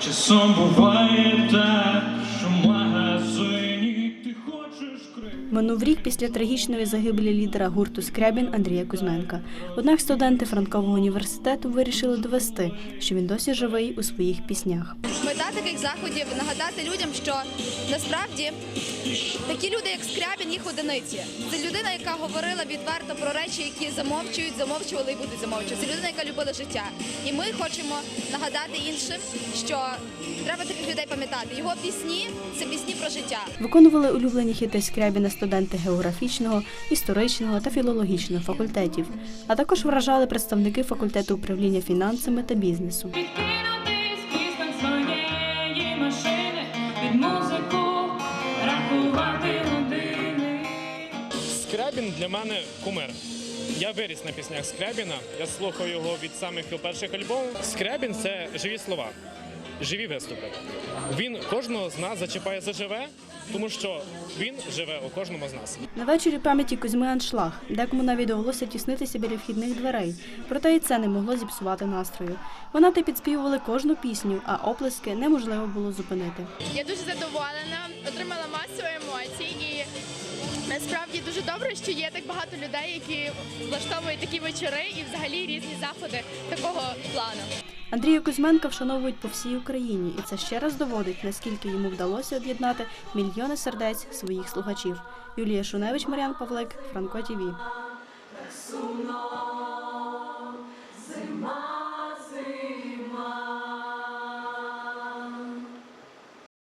Часом буває так, що магазині ти хочеш крив. Минув рік після трагічної загибелі лідера гурту Скрябін Андрія Кузьменка. Однак студенти Франкового університету вирішили довести, що він досі живий у своїх піснях. Таких заходів нагадати людям, що насправді такі люди, як Скрябін, їх одиниці. Це людина, яка говорила відверто про речі, які замовчують, замовчували і будуть замовчувати. Це людина, яка любила життя. І ми хочемо нагадати іншим, що треба таких людей пам'ятати. Його пісні це пісні про життя. Виконували улюблені хіти Скрябіна студенти географічного, історичного та філологічного факультетів, а також вражали представники факультету управління фінансами та бізнесу. Години. Скрябін для мене кумир. Я виріс на піснях Скрябіна, я слухав його від самих перших альбомів. Скрябін це живі слова, живі виступи. Він кожного з нас зачіпає заживе, тому що він живе у кожному з нас. На вечорі пам'яті Кузьми аншлаг, декому навіть довелося тіснитися біля вхідних дверей, проте і це не могло зіпсувати настрою. Фанати підспівували кожну пісню, а оплески неможливо було зупинити. Я дуже задоволена, отримала і насправді дуже добре, що є так багато людей, які влаштовують такі вечори і взагалі різні заходи такого плану. Андрія Кузьменка вшановують по всій Україні, і це ще раз доводить, наскільки йому вдалося об'єднати мільйони сердець своїх слухачів. Юлія Шуневич, Мар'ян Павлик, Франко ТІВІ.